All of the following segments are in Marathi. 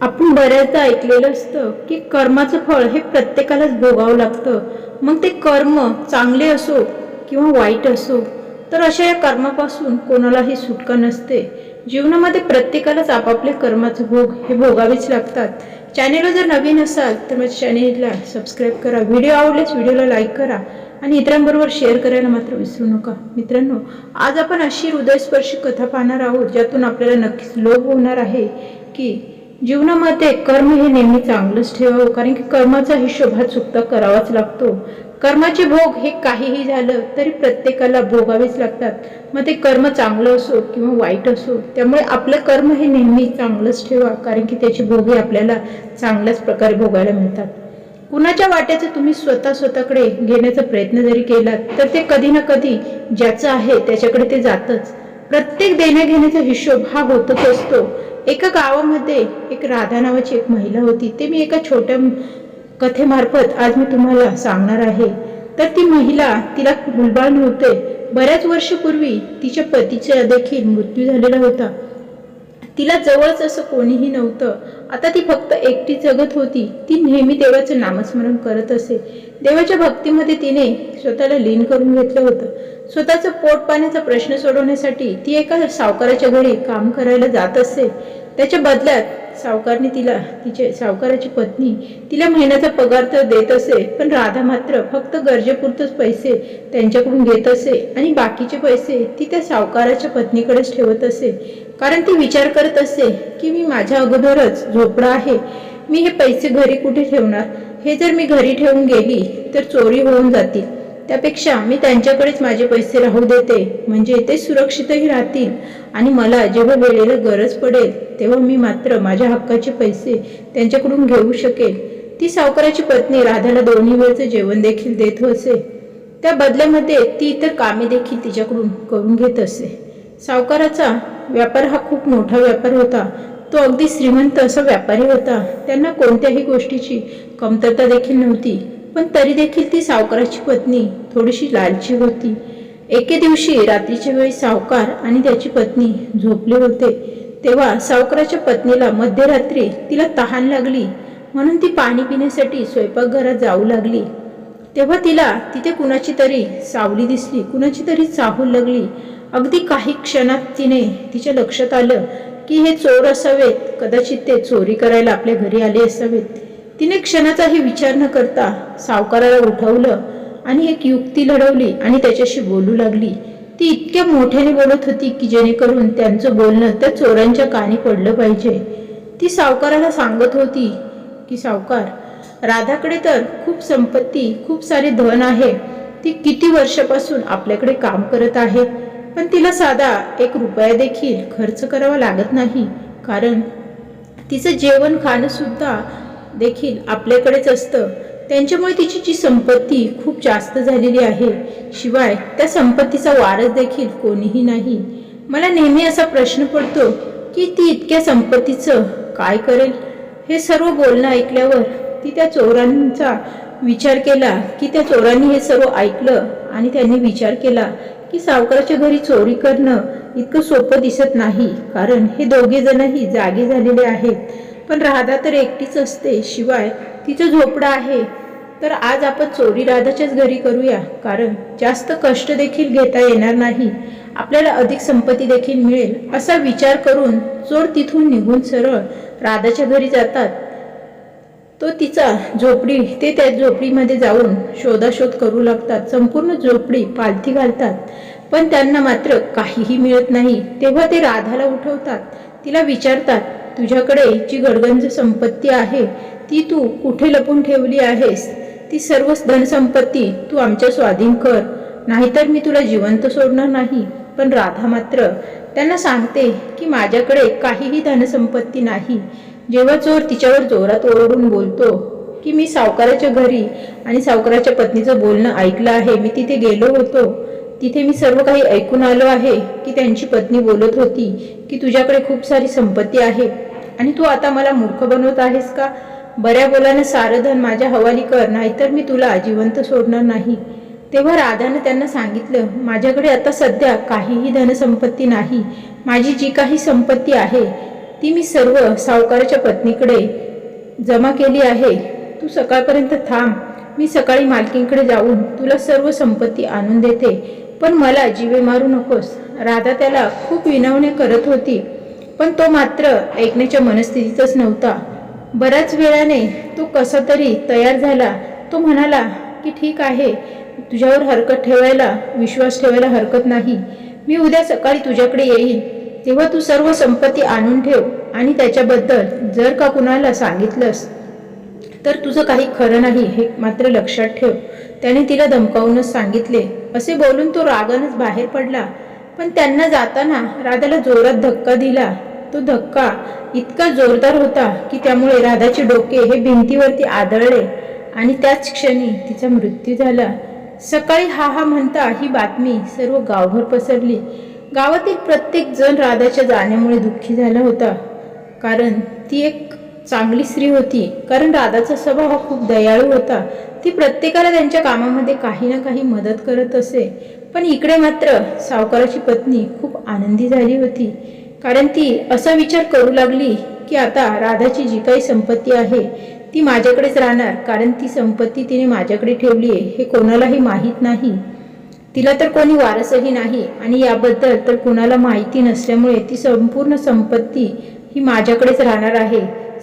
आपण बऱ्याचदा ऐकलेलं असतं की कर्माचं फळ हे प्रत्येकालाच भोगावं लागतं. मग ते कर्म चांगले असो किंवा वाईट असो तर अशा या कर्मापासून कोणालाही सुटका नसते. जीवनामध्ये प्रत्येकालाच आपापल्या कर्माचे भोग हे भोगावेच लागतात. चॅनेलला जर नवीन असाल तर माझ्या चॅनेलला सबस्क्राईब करा. व्हिडिओ आवडल्यास व्हिडिओला लाईक करा. आणि इतरांबरोबर शेअर करायला मात्र विसरू नका. मित्रांनो आज आपण अशी हृदयस्पर्शी कथा पाहणार आहोत ज्यातून आपल्याला नक्कीच लोभ होणार आहे की जीवनामध्ये कर्म हे नेहमी चांगलंच ठेवावं कारण की कर्माचा हिशोब हा चुकता करावाच लागतो. कर्माचे भोग हे काहीही झालं तरी प्रत्येकाला भोगावेच लागतात. मग ते कर्म चांगलं असो किंवा वाईट असो त्यामुळे आपलं कर्म हे नेहमी चांगलंच ठेवा कारण की त्याचे भोग हे आपल्याला चांगल्याच प्रकारे भोगायला मिळतात. कुणाच्या वाट्याचं तुम्ही स्वतः स्वतःकडे घेण्याचा प्रयत्न जरी केलात तर ते कधी ना कधी ज्याचं आहे त्याच्याकडे ते जातच. प्रत्येक देण्या घेण्याचा हिशोब हा होतच असतो. एका गावामध्ये एक राधा नावाची एक महिला होती. ते मी एका छोट्या कथेमार्फत आज मी तुम्हाला सांगणार आहे. तर ती महिला तिला मुलबाळ नव्हते बऱ्याच वर्षपूर्वी तिच्या पतीचा देखील मृत्यू झालेला होता. तिला जवळच असं कोणीही नव्हतं. आता ती फक्त एकटी जगत होती. ती नेहमी देवाचं नामस्मरण करत असे. देवाच्या भक्तीमध्ये तिने स्वतःला लीन करून घेतलं होतं. स्वतःचं पोट पाण्याचा प्रश्न सोडवण्यासाठी ती एका सावकाराच्या घरी काम करायला जात असे त्याच्या बदल्यात सावकारने तिला तिचे सावकाराची पत्नी तिला महिन्याचा पगार तर देत असे पण राधा मात्र फक्त गरजेपुरतच पैसे त्यांच्याकडून घेत असे आणि बाकीचे पैसे ती त्या सावकाराच्या पत्नीकडेच ठेवत असे. कारण ती विचार करत असे की मी माझ्या अगोदरच झोपडा आहे. मी हे पैसे घरी कुठे ठेवणार? हे जर मी घरी ठेवून गेली तर चोरी होऊन जातील. त्यापेक्षा मी त्यांच्याकडेच माझे पैसे राहू देते. म्हणजे ते सुरक्षितही राहतील. आणि मला जेव्हा वेळेला गरज पडेल तेव्हा मी मात्र माझ्या हक्काचे पैसे त्यांच्याकडून घेऊ शकेल. ती सावकाराची पत्नी राधाला दोन्ही वेळचं जेवण देखील देत असे. त्या बदल्यामध्ये ती इतर कामे देखील तिच्याकडून करून घेत असे. सावकाराचा व्यापार हा खूप मोठा व्यापार होता. तो अगदी श्रीमंत असा व्यापारी होता. त्यांना कोणत्याही गोष्टीची कमतरता देखील नव्हती. पण तरी देखील ती सावकाराची पत्नी थोडीशी लालची होती. एके दिवशी रात्रीच्या वेळी सावकार आणि त्याची पत्नी झोपले होते. तेव्हा सावकाराच्या पत्नीला मध्यरात्री तिला तहान लागली. म्हणून ती पाणी पिण्यासाठी स्वयंपाकघरात जाऊ लागली. तेव्हा तिला तिथे कुणाची तरी सावली दिसली कुणाची तरी चाहूल लागली. अगदी काही क्षणात तिने तिच्या लक्षात आलं की हे चोर असावेत. कदाचित ते चोरी करायला आपल्या घरी आले असावेत. तिने क्षणाचाही विचार न करता सावकाराला उठवलं आणि एक युक्ती लढवली आणि त्याच्याशी बोलू लागली. ती इतक्या मोठ्याने बोलत होती की जेणेकरून त्यांचं बोलणं त्या चोरांच्या कानी पडलं पाहिजे. ती सावकाराला सांगत होती की सावकार राधाकडे तर खूप संपत्ती खूप सारे धन आहे. ती किती वर्षापासून आपल्याकडे काम करत आहे? पण तिला साधा एक रुपया देखील खर्च करावा लागत नाही. कारण तिचं जेवण खाणं सुद्धा देखील आपल्याकडेच असतं. त्यांच्यामुळे तिची जी संपत्ती खूप जास्त झालेली आहे शिवाय त्या संपत्तीचा वारस देखील कोणीही नाही. मला नेहमी असा प्रश्न पडतो की ती इतक्या संपत्तीचं काय करेल? हे सर्व बोलणं ऐकल्यावर ती त्या चोरांचा विचार केला की त्या चोरांनी हे सर्व ऐकलं आणि त्यांनी विचार केला की सावकाराच्या घरी चोरी करणं इतकं सोपं दिसत नाही कारण हे दोघे जणही जागे झालेले आहेत. पण राधा तर एकटीच असते. शिवाय तिचं झोपडं आहे. तर आज आपण चोरी राधाच्याच घरी करूया. कारण जास्त कष्ट देखील घेता येणार नाही. आपल्याला अधिक संपत्ती देखील मिळेल. असा विचार करून चोर तिथून निघून सरळ राधाच्या घरी जातात. तो तिचा झोपडी ते त्या झोपडीमध्ये जाऊन शोधाशोध करू लागतात. संपूर्ण झोपडी पालथी घालतात. पण त्यांना मात्र काहीही मिळत नाही. तेव्हा ते राधाला उठवतात. तिला विचारतात तुझ्याकडे जी गडगंज संपत्ती आहे ती तू कुठे लपून ठेवली आहेस? ती सर्व धनसंपत्ती तू आमच्या स्वाधीन कर. नाहीतर मी तुला जिवंत सोडणार नाही. पण राधा मात्र त्यांना सांगते की माझ्याकडे काहीही धनसंपत्ती नाही. जेव्हा चोर तिच्यावर जोरात ओरडून बोलतो की मी सावकाराच्या घरी आणि सावकाराच्या पत्नीचं बोलणं ऐकलं आहे मी तिथे गेलो होतो. तिथे मी सर्व काही ऐकून आलो आहे की त्यांची पत्नी बोलत होती की तुझ्याकडे खूप सारी संपत्ती आहे. आणि तू आता मला मूर्ख बनवत आहेस का? बऱ्या बोलानं सारं धन माझ्या हवाली कर नाहीतर मी तुला जिवंत सोडणार नाही. तेव्हा राधानं त्यांना सांगितलं माझ्याकडे आता सध्या काहीही धनसंपत्ती नाही. माझी जी काही संपत्ती आहे ती मी सर्व सावकाराच्या पत्नीकडे जमा केली आहे. तू सकाळपर्यंत थांब. मी सकाळी मालकींकडे जाऊन तुला सर्व संपत्ती आणून देते. पण मला जीवे मारू नकोस. राधा त्याला खूप विनवणे करत होती. पण तो मात्र ऐकण्याच्या मनस्थितीतच नव्हता. बऱ्याच वेळाने तो कसा तरी तयार झाला. तो म्हणाला की ठीक आहे. तुझ्यावर हरकत ठेवायला विश्वास ठेवायला हरकत नाही. मी उद्या सकाळी तुझ्याकडे येईन. तेव्हा तू सर्व संपत्ती आणून ठेव आणि त्याच्याबद्दल जर का कुणाला सांगितलंस तर तुझं काही खरं नाही हे मात्र लक्षात ठेव. त्याने तिला धमकावूनच सांगितले. असे बोलून तो रागानच बाहेर पडला. पण त्यांना जाताना राधाला जोरात धक्का दिला. तो धक्का इतका जोरदार होता की त्यामुळे राधाचे डोके हे भिंतीवरती आदळले आणि त्याच क्षणी तिचा मृत्यू झाला. सकाळी हा हा म्हणता ही बातमी सर्व गावभर पसरली. गावातील प्रत्येक जण राधाच्या जाण्यामुळे दुःखी झाला होता. कारण ती एक चांगली स्त्री होती. कारण राधाचा स्वभाव हा खूप दयाळू होता. ती प्रत्येकाला त्यांच्या कामामध्ये काही ना काही मदत करत असे. पण इकडे मात्र सावकाराची पत्नी खूप आनंदी झाली होती. कारण ती असा विचार करू लागली की आता राधाची जी काही संपत्ती आहे ती माझ्याकडेच राहणार. कारण ती संपत्ती तिने माझ्याकडे ठेवली आहे हे कोणालाही माहीत नाही. तिला तर कोणी वारसही नाही आणि याबद्दल तर कुणाला माहिती नसल्यामुळे ती संपूर्ण संपत्ती ही माझ्याकडेच राहणार आहे.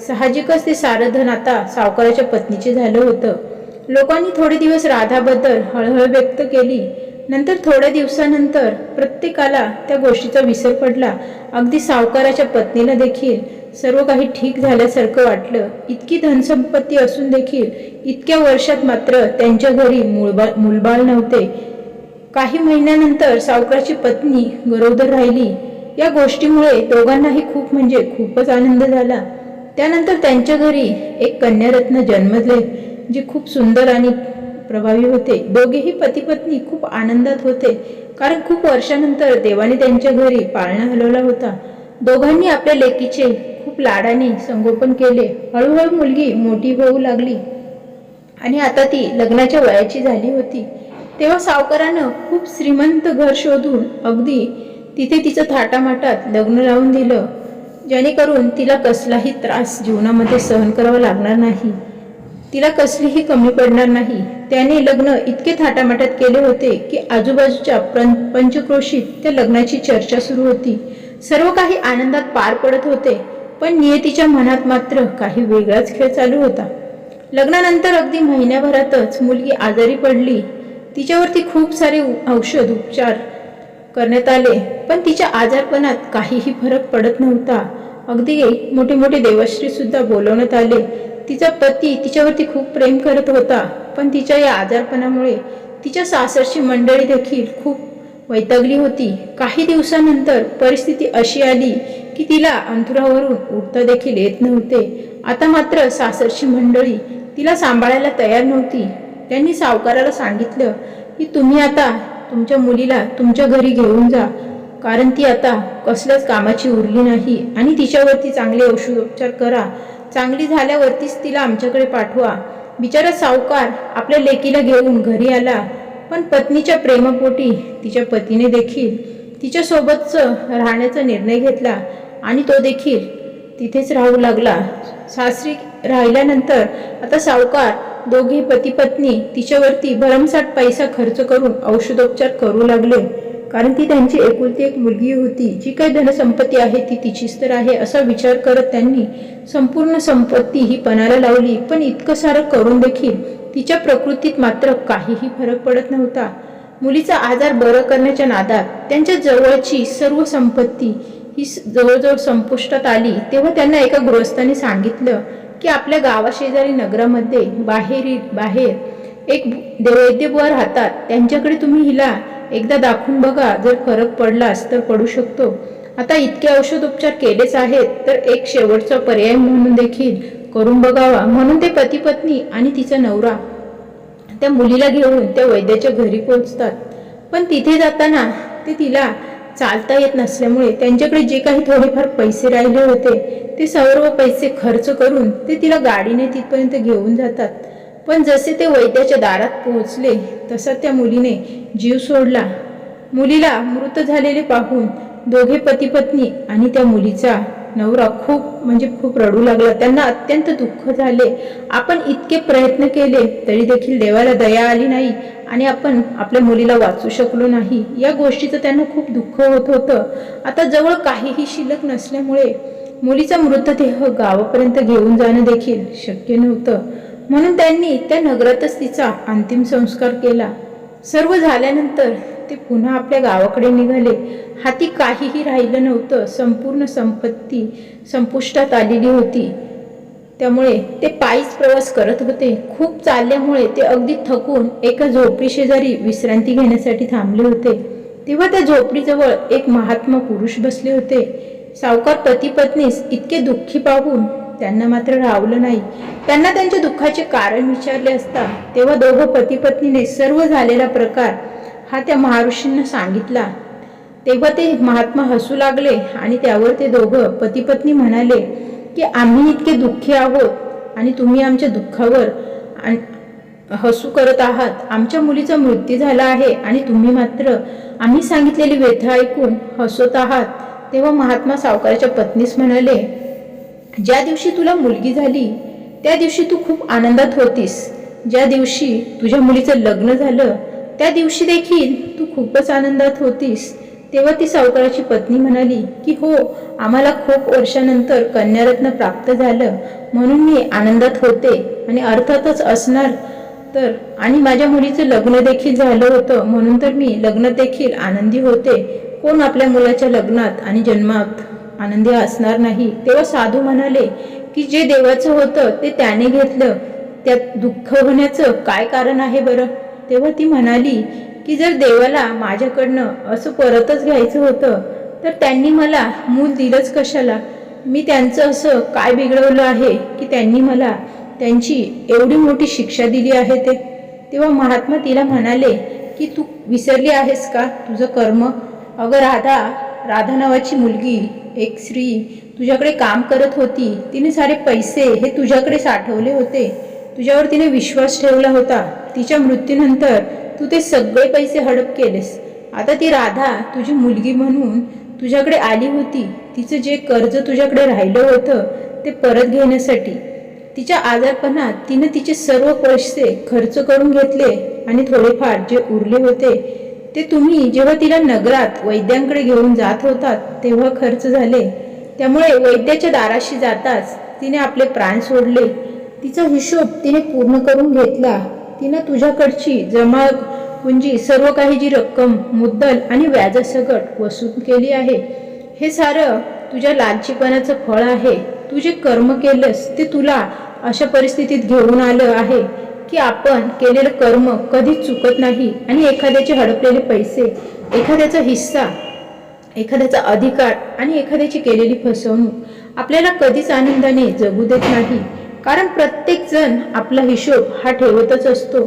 साहजिकच ते सारं धन आता सावकाराच्या पत्नीचे झालं होतं. लोकांनी थोडे दिवस राधाबद्दल हळहळ व्यक्त केली. नंतर थोड्या दिवसानंतर प्रत्येकाला त्या गोष्टीचा विसर पडला. अगदी सावकाराच्या पत्नीला देखील सर्व काही ठीक झाल्यासारखं वाटलं. इतकी धनसंपत्ती असून देखील इतक्या वर्षात मात्र त्यांच्या घरी मुळबाळ मुलबाळ नव्हते. काही महिन्यानंतर सावकाराची पत्नी गरोदर राहिली. या गोष्टीमुळे दोघांनाही खूप म्हणजे खूपच आनंद झाला. त्यानंतर त्यांच्या घरी एक कन्यारत्न जन्मले जी खूप सुंदर आणि प्रभावी होते. दोघेही पती पत्नी खूप आनंदात होते. कारण खूप वर्षानंतर देवाने त्यांच्या घरी पाळणा हलवला होता. दोघांनी आपल्या लेकीचे खूप लाडाने संगोपन केले. हळूहळू मुलगी मोठी होऊ लागली आणि आता ती लग्नाच्या वयाची झाली होती. तेव्हा सावकारानं खूप श्रीमंत घर शोधून अगदी तिथे तिचं थाटामाटात लग्न लावून दिलं. जेणेकरून तिला कसलाही त्रास जीवनामध्ये सहन करावा लागणार नाही. तिला कसलीही कमी पडणार नाही. त्याने लग्न इतके थाटामाटात केले होते की आजूबाजूच्या पंचक्रोशीत त्या लग्नाची चर्चा सुरू होती. सर्व काही आनंदात पार पडत होते पण नियतीच्या मनात मात्र काही वेगळाच खेळ चालू होता. लग्नानंतर अगदी महिन्याभरातच मुलगी आजारी पडली. तिच्यावरती खूप सारे औषध उपचार करण्यात आले पण तिच्या आजारपणात काहीही फरक पडत नव्हता. अगदी मोठे मोठे देवश्री सुद्धा बोलवण्यात आले तिचा पती तिच्यावरती खूप प्रेम करत होता पण तिच्या या आजारपणामुळे तिच्या सासरची मंडळी देखील खूप वैतागली होती. काही दिवसानंतर परिस्थिती अशी आली की तिला अंथुरावरून उठता देखील येत नव्हते. आता मात्र सासरची मंडळी तिला सांभाळायला तयार नव्हती. त्यांनी सावकाराला सांगितलं की तुम्ही आता तुमच्या मुलीला तुमच्या घरी घेऊन जा कारण ती आता कसल्याच कामाची उरली नाही आणि तिच्यावरती चांगले औषधोपचार करा चांगली झाल्यावरतीच तिला आमच्याकडे पाठवा. बिचारा सावकार आपल्या लेकीला घेऊन घरी आला. पण पत्नीच्या प्रेमपोटी तिच्या पतीने देखील तिच्यासोबतचं राहण्याचा निर्णय घेतला आणि तो देखील तिथेच राहू लागला. सासरी राहिल्यानंतर आता सावकार दोघी पती पत्नी तिच्यावरती भरमसाठ पैसा खर्च करून औषधोपचार करू लागले. कारण ती त्यांची एकुलती एक मुलगी होती. जी काही धनसंपत्ती आहे ती तिचीच तर आहे असा विचार करत त्यांनी संपूर्ण संपत्ती ही पणाला लावली. पण इतकं सारं करून देखील तिच्या प्रकृतीत मात्र काहीही फरक पडत नव्हता. मुलीचा आजार बरं करण्याच्या नादात त्यांच्या जवळची सर्व संपत्ती ही जवळजवळ संपुष्टात आली. तेव्हा त्यांना एका गृहस्थाने सांगितलं की आपल्या गावाशेजारी नगरामध्ये बाहेरील बाहेर एक वैद्यबुवा राहतात. त्यांच्याकडे तुम्ही हिला एकदा दाखवून बघा. जर फरक पडलास तर पडू शकतो. आता इतके औषधोपचार केलेच आहेत तर एक शेवटचा पर्याय म्हणून देखील करून बघावा. म्हणून ते पती पत्नी आणि तिचा नवरा त्या मुलीला घेऊन त्या वैद्याच्या घरी पोहोचतात. पण तिथे जाताना ते तिला चालता येत नसल्यामुळे त्यांच्याकडे जे काही थोडेफार पैसे राहिले होते ते सर्व पैसे खर्च करून ते तिला गाडीने तिथपर्यंत घेऊन जातात. पण जसे ते वैद्याच्या दारात पोहोचले तसा त्या मुलीने जीव सोडला. मुलीला मृत झालेले पाहून दोघे पती पत्नी आणि त्या मुलीचा नवरा खूप म्हणजे खूप रडू लागला. त्यांना अत्यंत दुःख झाले. आपण इतके प्रयत्न केले तरी देखील देवाला दया आली नाही आणि आपण आपल्या मुलीला वाचू शकलो नाही. या गोष्टीचं त्यांना खूप दुःख होत होतं. आता जवळ काहीही शिल्लक नसल्यामुळे मुलीचा मृतदेह गावापर्यंत घेऊन जाणं देखील शक्य नव्हतं. म्हणून त्यांनी त्या नगरातच तिचा अंतिम संस्कार केला. सर्व झाल्यानंतर ते पुन्हा आपल्या गावाकडे निघाले. हाती काहीही राहिलं नव्हतं. संपूर्ण संपत्ती संपुष्टात आलेली होती. त्यामुळे ते पायीच प्रवास करत होते. खूप चालल्यामुळे ते अगदी थकून एका झोपडी शेजारी विश्रांती घेण्यासाठी थांबले होते. तेव्हा त्या झोपडीजवळ एक महात्मा पुरुष बसले होते. सावकार पती पत्नीस इतके दुःखी पाहून त्यांना मात्र रावलं नाही. त्यांना त्यांच्या दुःखाचे कारण विचारले असता तेव्हा दोघं पती पत्नीने सर्व झालेला प्रकार हा त्या महर्षींना सांगितला. तेव्हा ते महात्मा हसू लागले आणि त्यावर ते दोघं पती पत्नी म्हणाले की आम्ही इतके दुःखी आहोत आणि तुम्ही आमच्या दुःखावर हसू करत आहात. आमच्या मुलीचा मृत्यू झाला आहे आणि तुम्ही मात्र आम्ही सांगितलेली व्यथा ऐकून हसत आहात. तेव्हा महात्मा सावकाराच्या पत्नीस म्हणाले ज्या दिवशी तुला मुलगी झाली त्या दिवशी तू खूप आनंदात होतीस. ज्या दिवशी तुझ्या मुलीचं लग्न झालं त्या दिवशी देखील तू खूपच आनंदात होतीस. तेव्हा ती सावकाराची पत्नी म्हणाली की हो आम्हाला खूप वर्षानंतर कन्यारत्न प्राप्त झालं. म्हणून मी आनंदात होते आणि अर्थातच असणार. तर आणि माझ्या मुलीचं लग्न देखील झालं होतं. म्हणून तर मी लग्न देखील आनंदी होते. कोण आपल्या मुलाच्या लग्नात आणि जन्मात? आनंदी असणार नाही. तेव्हा साधू म्हणाले की जे देवाचं होतं ते त्याने घेतलं. त्यात दुःख होण्याचं काय कारण आहे बरं? तेव्हा ती म्हणाली की जर देवाला माझ्याकडनं असं परतच घ्यायचं होतं तर त्यांनी मला मूल दिलंच कशाला? मी त्यांचं असं काय बिघडवलं आहे की त्यांनी मला त्यांची एवढी मोठी शिक्षा दिली आहे ते? तेव्हा महात्मा तिला म्हणाले की तू विसरली आहेस का? तुझं कर्म? अगं राधा राधा नावाची मुलगी एक स्त्री तुझ्याकडे काम करत होती. तिने सारे पैसे हे तुझ्याकडे साठवले होते. तुझ्यावर तिने विश्वास ठेवला होता. तिच्या मृत्यूनंतर तू ते सगळे पैसे हडप केलेस. आता ती राधा तुझी मुलगी म्हणून तुझ्याकडे आली होती. तिचं जे कर्ज तुझ्याकडे राहिलं होतं ते परत घेण्यासाठी. तिच्या आजारपणात तिनं तिचे सर्व पैसे खर्च करून घेतले आणि थोडेफार जे उरले होते ते तुम्ही जेव्हा तिला नगरात वैद्यांकडे घेऊन जात होतात तेव्हा खर्च झाले. त्यामुळे वैद्याच्या दाराशी जाताच तिने आपले प्राण सोडले. तिचा हिशोब तिने पूर्ण करून घेतला. तिनं तुझ्याकडची जमा पुंजी सर्व काही जी रक्कम मुद्दल आणि व्याजासकट वसूल केली आहे. हे सारं तुझ्या लालचीपणाचं फळ आहे. तू जे कर्म केलंस ते तुला अशा परिस्थितीत घेऊन आलं आहे. की आपण केलेलं कर्म कधीच चुकत नाही आणि एखाद्याचे हडपलेले पैसे एखाद्याचा हिस्सा एखाद्याचा अधिकार आणि एखाद्याची केलेली फसवणूक आपल्याला कधीच आनंदाने जगू देत नाही. कारण प्रत्येकजण आपला हिशोब हा ठेवतच असतो.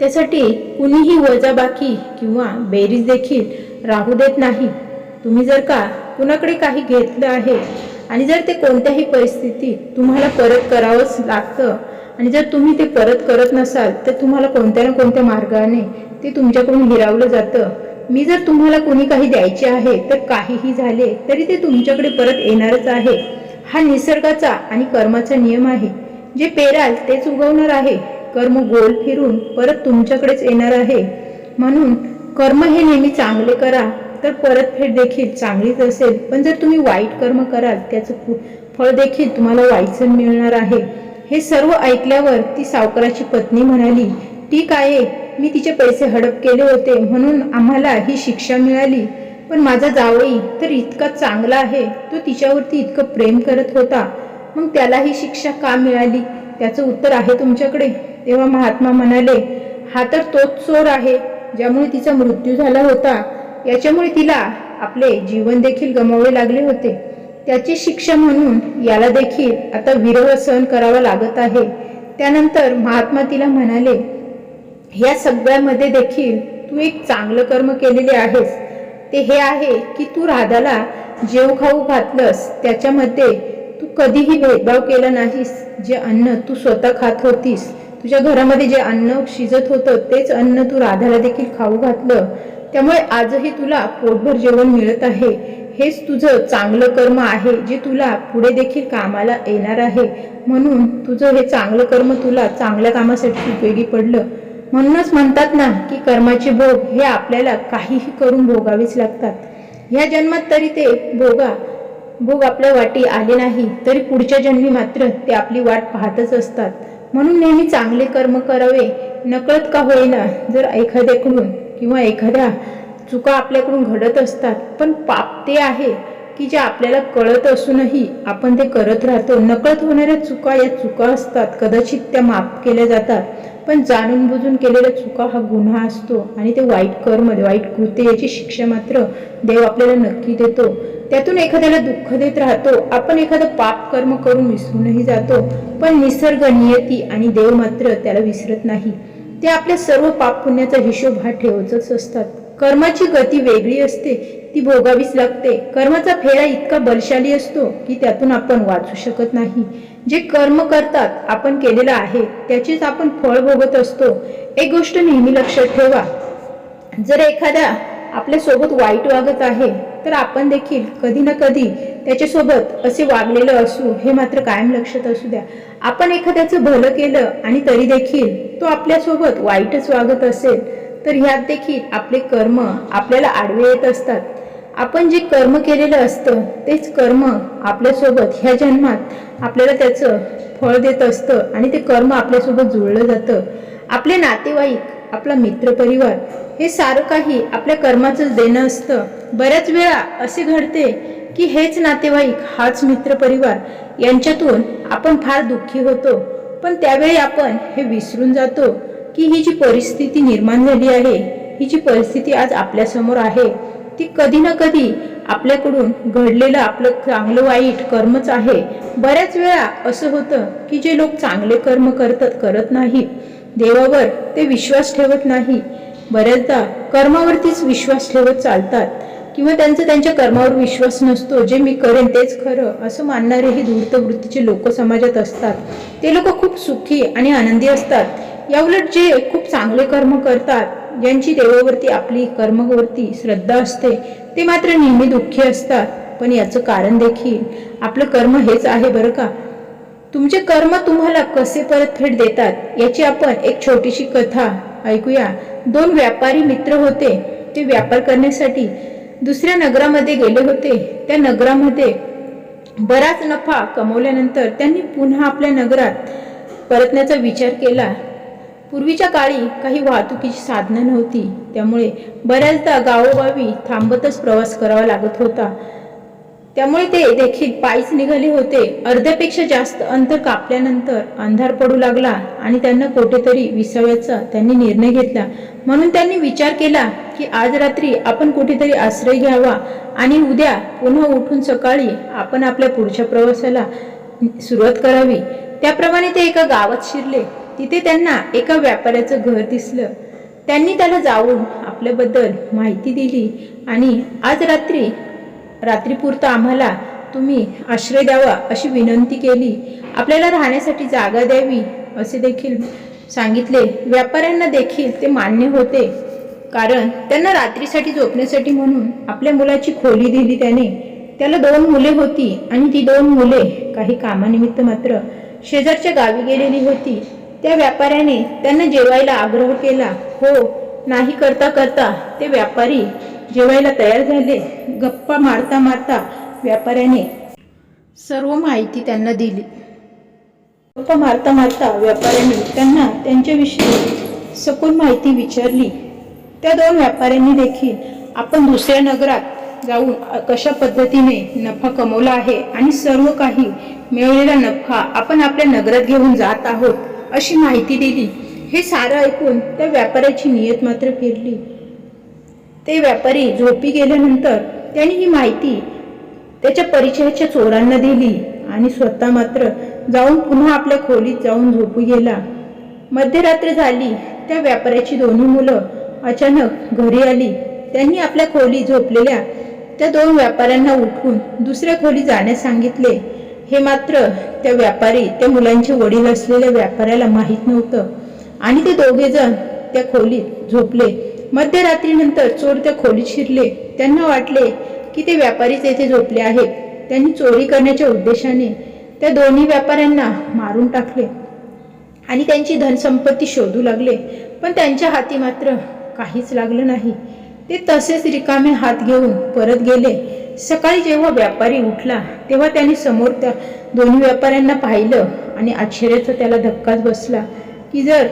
त्यासाठी कुणीही वजाबाकी किंवा बेरीज देखील राहू देत नाही. तुम्ही जर का कुणाकडे काही घेतलं आहे आणि जर ते कोणत्याही परिस्थितीत तुम्हाला परत करावंच लागतं आणि जर तुम्ही ते परत करत नसाल तर तुम्हाला कोणत्या ना कोणत्या मार्गाने ते तुमच्याकडून हिरावलं जातं. मी जर तुम्हाला कोणी काही द्यायचे आहे तर काहीही झाले तरी ते तुमच्याकडे परत येणारच आहे. हा निसर्गाचा आणि कर्माचा नियम आहे. जे पेराल तेच उगवणार आहे. कर्म गोल फिरून परत तुमच्याकडेच येणार आहे. म्हणून कर्म हे नेहमी चांगले करा तर परतफेड देखील चांगलीच असेल. पण जर तुम्ही वाईट कर्म कराल त्याचं फळ देखील तुम्हाला वाईटच मिळणार आहे. हे सर्व ऐकल्यावर ती सावकाराची पत्नी म्हणाली ठीक आहे मी तिचे पैसे हडप केले होते म्हणून आम्हाला ही शिक्षा मिळाली. पण माझा जावई तर इतका चांगला आहे तो तिच्यावरती इतकं प्रेम करत होता. मग त्याला ही शिक्षा का मिळाली? त्याचं उत्तर आहे तुमच्याकडे. तेव्हा महात्मा म्हणाले हा तर तोच चोर आहे ज्यामुळे तिचा मृत्यू झाला होता. याच्यामुळे तिला आपले जीवन देखील गमावे लागले होते. त्याची शिक्षा म्हणून याला देखील आता विरह सहन करावा लागत आहे. त्यानंतर महात्मा तिला म्हणाले या सगळ्यामध्ये देखील तू एक चांगलं कर्म केलेले आहेस. ते हे आहे की तू राधाला जेव खाऊ घातलंस. त्याच्यामध्ये तू कधीही भेदभाव केला नाहीस. जे अन्न तू स्वतः खात होतीस तुझ्या घरामध्ये जे अन्न शिजत होतं तेच अन्न तू राधाला देखील खाऊ घातलं. त्यामुळे आजही तुला पोटभर जेवण मिळत आहे. हेच तुझं चांगलं कर्म आहे जे तुला पुढे देखील कामाला येणार आहे. म्हणून तुझं हे चांगलं कर्म तुला चांगल्या कामासाठी उपयोगी पडलं. म्हणूनच म्हणतात ना की कर्माचे भोग हे आपल्याला काहीही करून भोगावेच लागतात. ह्या जन्मात तरी ते भोगा भोग आपल्या वाटी आले नाही तरी पुढच्या जन्मी मात्र ते आपली वाट पाहतच असतात. म्हणून नेहमी चांगले कर्म करावे. नकळत का होईना जर एखाद्याकडून किंवा एखाद्या चुका आपल्याकडून घडत असतात पण पाप ते आहे की जे आपल्याला कळत असूनही आपण ते करत राहतो. नकळत होणाऱ्या चुका या चुका असतात. कदाचित त्या माफ केल्या जातात पण जाणून बुजून केलेल्या चुका हा गुन्हा असतो आणि ते वाईट कर्म वाईट कृत्य याची शिक्षा मात्र देव आपल्याला नक्की देतो. त्यातून एखाद्याला दुःख देत राहतो. आपण एखादं पाप कर्म करून विसरूनही जातो पण निसर्ग नियती आणि देव मात्र त्याला विसरत नाही. ते आपल्या सर्व पाप पुण्याचा हिशोब हा ठेवतच असतात. कर्माची गती वेगळी असते ती भोगावीच लागते. कर्माचा फेरा इतका बलशाली असतो की त्यातून आपण वाचू शकत नाही. जे कर्म करतात आपण केलेलं आहे त्याचेच आपण फळ भोगत असतो. एक गोष्ट नेहमी लक्षात ठेवा. जर एखाद्या आपल्यासोबत वाईट वागत आहे तर आपण देखील कधी ना कधी त्याच्यासोबत असे वागलेलं असू हे मात्र कायम लक्षात असू द्या. आपण एखाद्याचं भलं केलं आणि तरी देखील तो आपल्यासोबत वाईटच वागत असेल तर ह्यात देखील आपले कर्म आपल्याला आडवे येत असतात. आपण जे कर्म केलेलं असतं तेच कर्म आपल्यासोबत ह्या जन्मात आपल्याला त्याचं फळ देत असतं आणि ते कर्म आपल्यासोबत जुळलं जातं. आपले नातेवाईक आपला मित्रपरिवार हे सारं काही आपल्या कर्माचंच देणं असतं. बऱ्याच वेळा असे घडते की हेच नातेवाईक हाच मित्रपरिवार यांच्यातून आपण फार दुःखी होतो. पण त्यावेळी आपण हे विसरून जातो. की ही जी परिस्थिती निर्माण झाली आहे ही जी परिस्थिती आज आपल्यासमोर आहे ती कधी ना कधी आपल्याकडून घडलेलं आपलं चांगलं वाईट कर्मच आहे. बऱ्याच वेळा असं होतं की जे लोक चांगले कर्म करतात करत नाही देवावर ते विश्वास ठेवत नाही. बऱ्याचदा कर्मावरतीच विश्वास ठेवत चालतात किंवा त्यांचा त्यांच्या कर्मावर विश्वास नसतो जे मी करेन तेच खरं असं मानणारे हे धूर्त वृत्तीचे लोक समाजात असतात. ते लोक खूप सुखी आणि आनंदी असतात. याउलट जे खूप चांगले कर्म करतात ज्यांची देवावरती आपली कर्मवरती श्रद्धा असते ते मात्र नेहमी दुःखी असतात. पण याचं कारण देखील आपलं कर्म हेच आहे बरं का? तुमचे कर्म तुम्हाला कसे परतफेड देतात याची आपण एक छोटीशी कथा ऐकूया. दोन व्यापारी मित्र होते ते व्यापार करण्यासाठी दुसऱ्या नगरामध्ये गेले होते. त्या नगरामध्ये बराच नफा कमवल्यानंतर त्यांनी पुन्हा आपल्या नगरात परतण्याचा विचार केला. पूर्वीच्या काळी काही वाहतुकीची साधनं नव्हती. त्यामुळे बऱ्याचदा गावोगावी थांबतच प्रवास करावा लागत होता. त्यामुळे ते देखील पायीच निघाले होते. अर्ध्यापेक्षा जास्त अंतर कापल्यानंतर अंधार पडू लागला आणि त्यांना कुठेतरी विसाव्याचा त्यांनी निर्णय घेतला. म्हणून त्यांनी विचार केला की आज रात्री आपण कुठेतरी आश्रय घ्यावा आणि उद्या पुन्हा उठून सकाळी आपण आपल्या पुढच्या प्रवासाला सुरुवात करावी. त्याप्रमाणे ते एका गावात शिरले. तिथे त्यांना एका व्यापाऱ्याचं घर दिसलं. त्यांनी त्याला जाऊन आपल्याबद्दल माहिती दिली आणि आज रात्री रात्रीपुरतं आम्हाला तुम्ही आश्रय द्यावा अशी विनंती केली. आपल्याला राहण्यासाठी जागा द्यावी असे देखील सांगितले. व्यापाऱ्यांना देखील ते मान्य होते. कारण त्यांना रात्रीसाठी झोपण्यासाठी म्हणून आपल्या मुलाची खोली दिली त्याने. त्याला दोन मुले होती आणि ती दोन मुले काही कामानिमित्त मात्र शेजारच्या गावी गेलेली होती. त्या व्यापाऱ्याने त्यांना जेवायला आग्रह केला. हो नाही करता करता. ते व्यापारी जेवायला तयार झाले. गप्पा मारता मारता व्यापाऱ्याने सर्व माहिती त्यांना दिली. गप्पा मारता मारता व्यापाऱ्याने त्यांना त्यांच्याविषयी सखोल माहिती विचारली. त्या दोन व्यापाऱ्यांनी देखील आपण दुसऱ्या नगरात जाऊन कशा पद्धतीने नफा कमवला आहे आणि सर्व काही मिळवलेला नफा आपण आपल्या नगरात घेऊन जात आहोत. अशी माहिती दिली. हे सारं ऐकून त्या व्यापाऱ्याची नियत मात्र फिरली. ते व्यापारी झोपी गेल्यानंतर त्यांनी ही माहिती त्याच्या परिचयाच्या चोरांना दिली आणि स्वतः मात्र जाऊन पुन्हा आपल्या खोलीत जाऊन झोपू गेला. मध्यरात्र झाली त्या व्यापाऱ्याची दोन्ही मुलं अचानक घरी आली. त्यांनी आपल्या खोली झोपलेल्या त्या दोन व्यापाऱ्यांना उठून दुसऱ्या खोली जाण्यास सांगितले. हे मात्र त्या व्यापारी त्या मुलांचे वडील असलेल्या व्यापाऱ्याला माहीत नव्हतं. आणि ते दोघेजण त्या खोलीत झोपले. मध्यरात्रीनंतर चोर त्या खोलीत शिरले. त्यांना वाटले की ते व्यापारीच येथे झोपले आहेत. त्यांनी चोरी करण्याच्या उद्देशाने त्या दोन्ही व्यापाऱ्यांना मारून टाकले. आणि त्यांची धनसंपत्ती शोधू लागले. पण त्यांच्या हाती मात्र काहीच लागलं नाही. ते तसेच रिकामे हात घेऊन परत गेले. सकाळी जेव्हा व्यापारी उठला तेव्हा त्याने समोर त्या दोन्ही व्यापाऱ्यांना पाहिलं आणि आश्चर्याचा त्याला धक्काच बसला की जर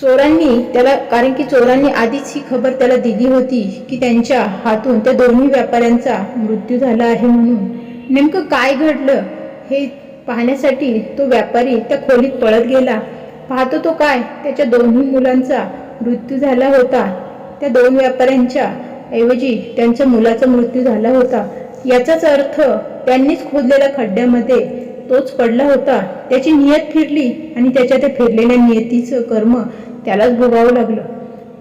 चोरांनी त्याला कारण की चोरांनी आधीच ही खबर त्याला दिली होती की त्यांच्या हातून त्या दोन्ही व्यापाऱ्यांचा मृत्यू झाला आहे म्हणून. नेमकं काय घडलं हे पाहण्यासाठी तो व्यापारी त्या खोलीत पळत गेला. पाहतो तो काय? त्याच्या दोन्ही मुलांचा मृत्यू झाला होता. त्या दोन व्यापाऱ्यांच्या ऐवजी त्यांच्या मुलाचा मृत्यू झाला होता. याचाच अर्थ त्यांनीच खोदलेल्या खड्ड्यामध्ये तोच पडला होता. त्याची नियत फिरली आणि त्याच्या त्या फिरलेल्या नियतीचं कर्म त्यालाच भोगावं लागलं.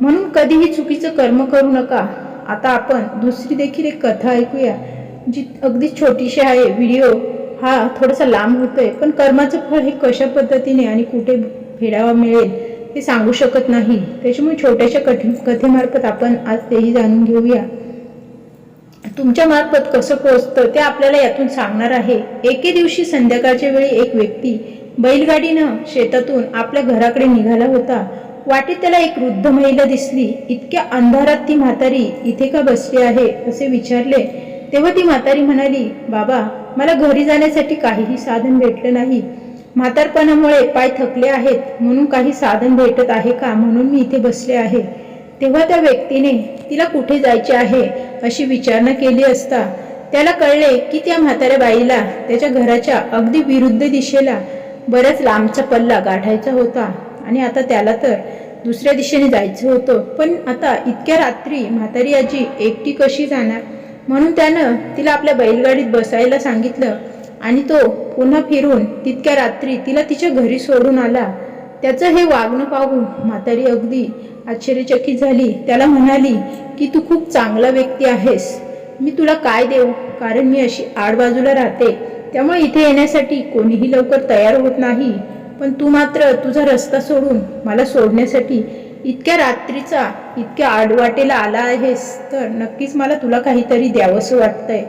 म्हणून कधीही चुकीचं कर्म करू नका. आता आपण दुसरी देखील एक कथा ऐकूया जी अगदी छोटीशी आहे. व्हिडिओ हा थोडासा लांब होतोय पण कर्माचं फळ हे कशा पद्धतीने आणि कुठे फेडावा मिळेल हे सांगू शकत नाही. त्याच्यामुळे छोट्याशा कठी कथेमार्फत आपण आज तेही जाणून घेऊया. तुमच्या मार्फत कसं पोहोचतं ते आपल्याला यातून सांगणार आहे. एके दिवशी संध्याकाळच्या वेळी एक व्यक्ती बैलगाडीनं शेतातून आपल्या घराकडे निघाला होता. वाटेत त्याला एक वृद्ध महिला दिसली. इतक्या अंधारात ती म्हातारी इथे का बसली आहे असे विचारले. तेव्हा ती म्हातारी म्हणाली बाबा मला घरी जाण्यासाठी काहीही साधन भेटलं नाही. म्हातारपणामुळे पाय थकले आहेत म्हणून काही साधन भेटत आहे का? म्हणून मी इथे बसले आहे. तेव्हा त्या व्यक्तीने तिला कुठे जायचे आहे? अशी विचारणा केली असता त्याला कळले की त्या म्हाताऱ्या बाईला त्याच्या घराच्या अगदी विरुद्ध दिशेला बऱ्याच लांबचा पल्ला गाठायचा होता. आणि आता त्याला तर दुसऱ्या दिशेने जायचं होतं. पण आता इतक्या रात्री म्हातारी आजी एकटी कशी जाणार? म्हणून त्यानं तिला आपल्या बैलगाडीत बसायला सांगितलं आणि तो पुन्हा फिरून तितक्या रात्री तिला तिच्या घरी सोडून आला. त्याचं हे वागणं पाहून म्हातारी अगदी आश्चर्यचकित झाली. त्याला म्हणाली की तू खूप चांगला व्यक्ती आहेस. मी तुला काय देऊ? कारण मी अशी आडबाजूला राहते. त्यामुळे इथे येण्यासाठी कोणीही लवकर तयार होत नाही. पण तू मात्र तुझा रस्ता सोडून मला सोडण्यासाठी इतक्या रात्रीचा इतक्या आडवाटेला आला आहेस तर नक्कीच मला तुला काहीतरी द्यावंसं वाटतंय.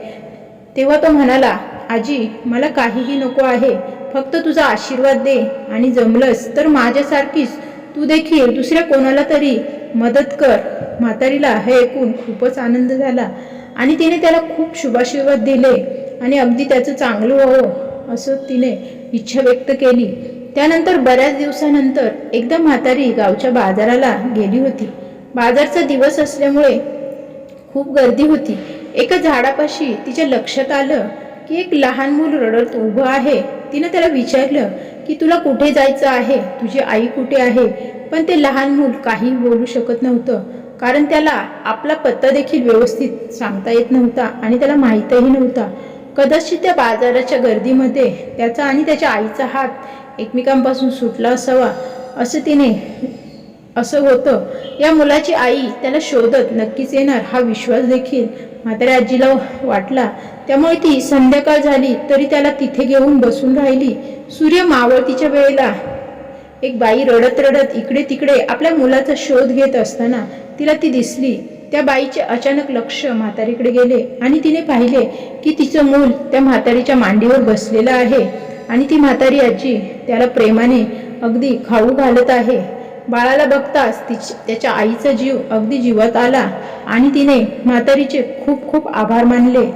तेव्हा तो म्हणाला आजी मला काहीही नको आहे. फक्त तुझा आशीर्वाद दे आणि जमलंस तर माझ्यासारखीच तू देखील दुसऱ्या कोणाला तरी मदत कर. म्हातारीला हे ऐकून खूपच आनंद झाला आणि तिने त्याला खूप शुभाशीर्वाद दिले आणि अगदी त्याचं चांगलं व्हावं असं तिने इच्छा व्यक्त केली. त्यानंतर बऱ्याच दिवसानंतर एकदा म्हातारी गावच्या बाजाराला गेली होती. बाजारचा दिवस असल्यामुळे खूप गर्दी होती. एका झाडापाशी तिच्या लक्षात आलं की एक लहान मूल रडत उभं आहे. तिनं त्याला विचारलं की तुला कुठे जायचं आहे? तुझी आई कुठे आहे? पण ते लहान मूल काही बोलू शकत नव्हतं कारण त्याला आपला पत्ता देखील व्यवस्थित सांगता येत नव्हता आणि त्याला माहीतही नव्हता. कदाचित त्या बाजाराच्या गर्दीमध्ये त्याचा आणि त्याच्या आईचा हात एकमेकांपासून सुटला असावा असं तिने असं होतं. या मुलाची आई त्याला शोधत नक्कीच येणार हा विश्वास देखील म्हाताऱ्या आजीला वाटला. त्यामुळे ती संध्याकाळ झाली तरी त्याला तिथे घेऊन बसून राहिली. सूर्य मावळतीच्या वेळेला एक बाई रडत रडत इकडे तिकडे आपल्या मुलाचा शोध घेत असताना तिला ती दिसली. त्या बाईचे अचानक लक्ष म्हातारीकडे गेले आणि तिने पाहिले की तिचं मूल त्या म्हातारीच्या मांडीवर बसलेलं आहे आणि ती म्हातारी आजी त्याला प्रेमाने अगदी खाऊ घालत आहे. बाळाला बघताच तिची त्याच्या आईचा जीव अगदी जीवात आला आणि तिने म्हातारीचे खूप खूप आभार मानले.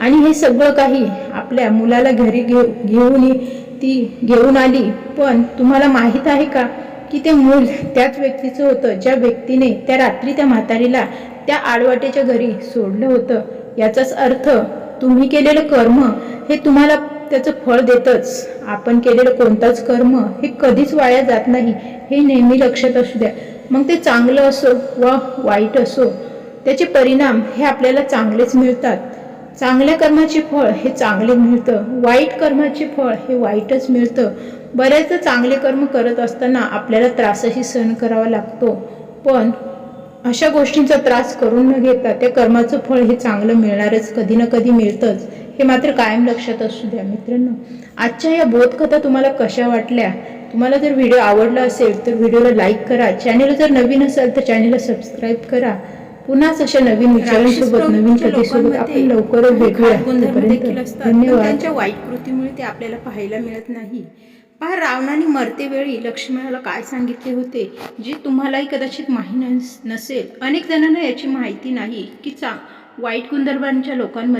आणि हे सगळं काही आपल्या मुलाला घरी घेऊ घेऊन ती घेऊन आली. पण तुम्हाला माहीत आहे का की ते मूल त्याच व्यक्तीचं होतं ज्या व्यक्तीने त्या रात्री त्या म्हातारीला त्या आडवाट्याच्या घरी सोडलं होतं? याचाच अर्थ तुम्ही केलेलं कर्म हे तुम्हाला त्याचं फळ देतच. आपण केलेलं कोणताच कर्म हे कधीच वाया जात नाही. हे नेहमी लक्षात असू द्या. मग ते चांगलं असो वा वाईट असो त्याचे परिणाम हे आपल्याला चांगलेच मिळतात. चांगल्या कर्माचे फळ हे चांगले मिळतं. वाईट कर्माचे फळ हे वाईटच मिळतं. बऱ्याचदा चांगले कर्म करत असताना आपल्याला त्रासही सहन करावा लागतो. पण अशा गोष्टींचा त्रास करून न घेता त्या कर्माचं फळ हे चांगलं मिळणारच कधी ना कधी मिळतंच. हे मात्र कायम लक्षात असू द्या मित्रांनो. आजच्या या बोधकथा तुम्हाला कशा वाटल्या? तुम्हाला जर व्हिडिओ आवडला असेल तर व्हिडिओला लाईक करा. चॅनेल जर नवीन असेल तर चॅनेलला सबस्क्राईब करा. पुन्हाच अशा नवीन विचारांसोबत नवीन कथेसोबत आपण लवकरच भेटूया. धन्यवाद. त्यांच्या वाईट कृतीमुळे ते आपल्याला पाहायला मिळत नाही. पहा रावणाने मरतेवेळी लक्ष्मणाला काय सांगितले होते जे तुम्हालाही कदाचित माहीत नस- नसेल. अनेक जणांना याची माहिती नाही की चा वाईट गुणधर्मांच्या लोकांमध्ये